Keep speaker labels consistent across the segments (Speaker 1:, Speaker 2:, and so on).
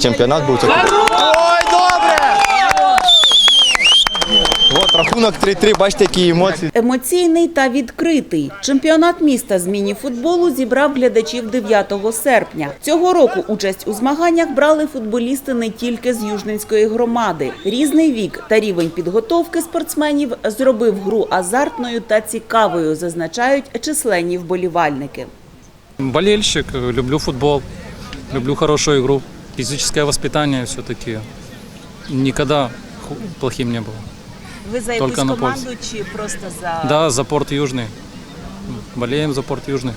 Speaker 1: чемпіонат був. Ой, добре! От рахунок 3-3, бачите, які емоції.
Speaker 2: Емоційний та відкритий. Чемпіонат міста з міні-футболу зібрав глядачів 9 серпня. Цього року участь у змаганнях брали футболісти не тільки з Южненської громади. Різний вік та рівень підготовки спортсменів зробив гру азартною та цікавою, зазначають численні вболівальники.
Speaker 3: Болельщик, люблю футбол, люблю хорошую игру. Физическое воспитание все-таки никогда плохим не было.
Speaker 2: Ви за
Speaker 3: Тільки на команду
Speaker 2: чи просто за
Speaker 3: Да, за порт Южный. Болеем за порт Южный.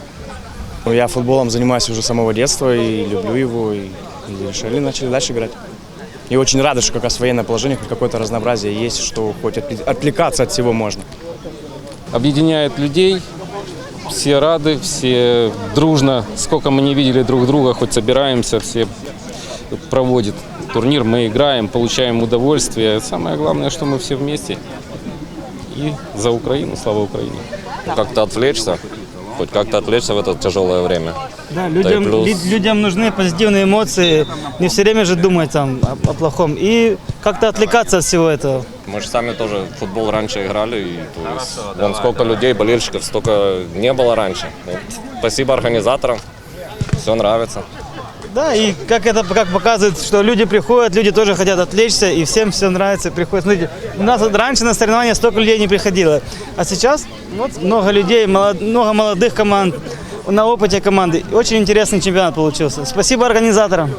Speaker 4: Ну, Я футболом занимаюсь уже с самого детства и люблю его, и, и решили, начали дальше играть. И очень рады, что как раз военное положение, хоть какое-то разнообразие есть, что хоть отвле- отвлекаться от всего можно.
Speaker 5: объединяет людей. Все рады, все дружно. Сколько мы не видели друг друга, хоть собираемся, все проводят турнир, мы играем, получаем удовольствие. Самое главное, что мы все вместе. И за Украину, слава Украине.
Speaker 6: как-то отвлечься, хоть как-то отвлечься в это тяжелое время.
Speaker 7: Да, людям,
Speaker 6: плюс-
Speaker 7: лю- людям нужны позитивные эмоции, не все время же думать там о, о плохом. И как-то отвлекаться от всего этого.
Speaker 6: Мы же сами тоже в футбол раньше играли, и то есть вон сколько людей, болельщиков, столько не было раньше. Вот. Спасибо организаторам, все нравится.
Speaker 7: Да, и как это как показывает, что люди приходят, люди тоже хотят отвлечься, и всем все нравится, и приходят. Смотрите, у нас вот раньше на соревнования столько людей не приходило, а сейчас вот много людей, молод- много молодых команд, на опыте команды. Очень интересный чемпионат получился. Спасибо организаторам.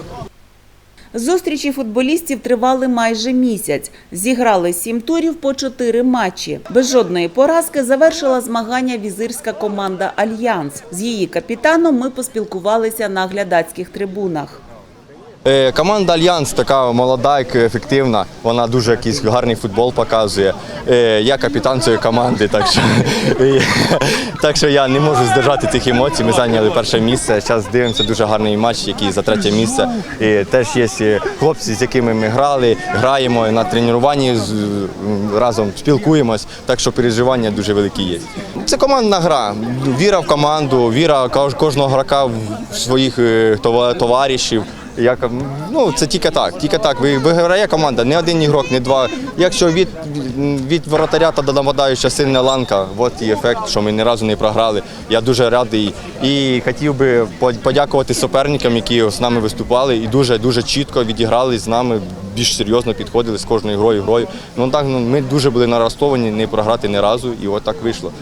Speaker 2: Зустрічі футболістів тривали майже місяць. Зіграли сім турів по чотири матчі. Без жодної поразки завершила змагання візирська команда Альянс. З її капітаном ми поспілкувалися на глядацьких трибунах.
Speaker 1: Е, Команда Альянс така молода ефективна. Вона дуже якийсь гарний футбол показує. Е, Я капітан цієї команди, так що, так що я не можу здержати цих емоцій. Ми зайняли перше місце. Зараз дивимося дуже гарний матч, який за третє місце. І теж є е, хлопці, з якими ми грали, граємо на тренуванні разом спілкуємось. Так що переживання дуже великі є. Це командна гра. Віра в команду, віра кожного грака в своїх товаришів. Як, ну, це тільки так, тільки так. Виграє команда, не один ігрок, не два. Якщо від, від воротаря та до нападаюча сильна ланка, от і ефект, що ми ні разу не програли. Я дуже радий. І хотів би подякувати суперникам, які з нами виступали, і дуже дуже чітко відіграли з нами, більш серйозно підходили з кожною грою грою. Ну так ну, ми дуже були налаштовані не програти ні разу, і от так вийшло.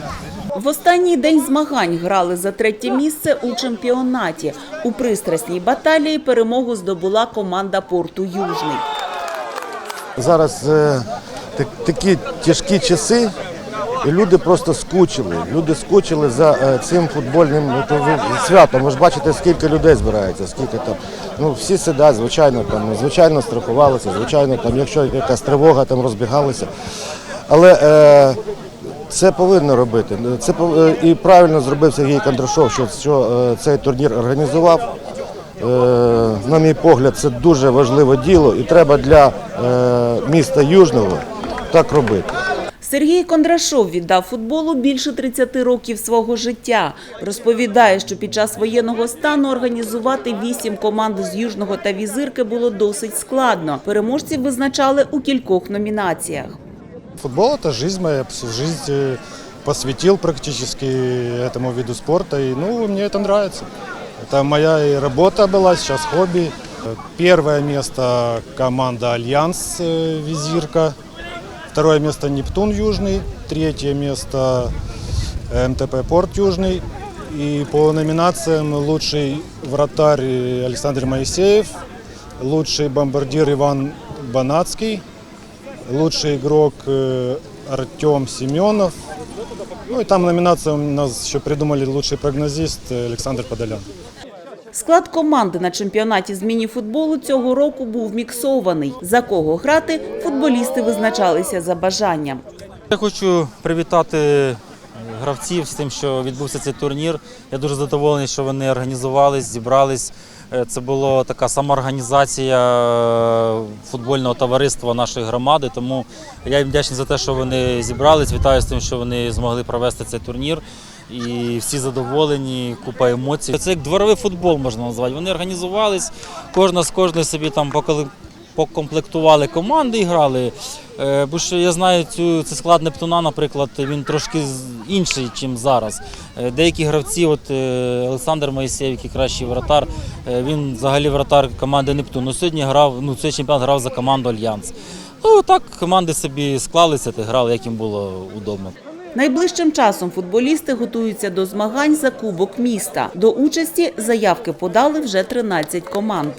Speaker 2: В останній день змагань грали за третє місце у чемпіонаті. У пристрасній баталії перемогу здобула команда порту Южний.
Speaker 8: Зараз е, так- такі тяжкі часи, і люди просто скучили. Люди скучили за е, цим футбольним ну, святом. Ви ж бачите, скільки людей збирається, скільки там. Ну, всі сидять, звичайно, там, звичайно, страхувалися, звичайно, там, якщо якась тривога, там розбігалися. Але е, це повинно робити. Це е, і правильно зробив Сергій Кондрашов, що, що е, цей турнір організував. Е, на мій погляд, це дуже важливе діло, і треба для міста Южного так робити.
Speaker 2: Сергій Кондрашов віддав футболу більше 30 років свого життя. Розповідає, що під час воєнного стану організувати вісім команд з Южного та Візирки було досить складно. Переможців визначали у кількох номінаціях.
Speaker 9: Футбол – это жизнь моя, всю жизнь э, посвятил практически этому виду спорта, и ну, мне это нравится. Это моя и работа была, сейчас хобби. Первое место команда «Альянс» э, «Визирка», второе место «Нептун Южный», третье место МТП «Порт Южный». И по номинациям лучший вратарь Александр Моисеев, лучший бомбардир Иван Банацкий, Лучший игрок э, Артем Семенов. Ну и там номинация у нас еще придумали лучший прогнозист э, Александр Подолян.
Speaker 2: Склад команди на чемпіонаті з міні-футболу цього року був міксований. За кого грати, футболісти визначалися за бажанням.
Speaker 10: Я хочу привітати гравців з тим, що відбувся цей турнір. Я дуже задоволений, що вони організувались, зібрались. Е, Це була така самоорганізація е, футбольного товариства нашої громади. Тому я їм вдячний за те, що вони зібрались. Вітаю з тим, що вони змогли провести цей турнір. і всі задоволені, купа емоцій. Це як дворовий футбол можна назвати. Вони організувались, кожна з кожної собі там поколи- покомплектували команди і грали. Е, Бо що я знаю, цю це склад Нептуна, наприклад, він трошки інший, ніж зараз. Е, Деякі гравці, от е, Олександр Моїсеєв, який кращий вратар, він взагалі вратар команди Нептун. Ну, сьогодні грав, ну цей чемпіонат грав за команду Альянс. Ну так команди собі склалися та грали, як їм було удобно.
Speaker 2: Найближчим часом футболісти готуються до змагань за Кубок міста. До участі заявки подали вже 13 команд.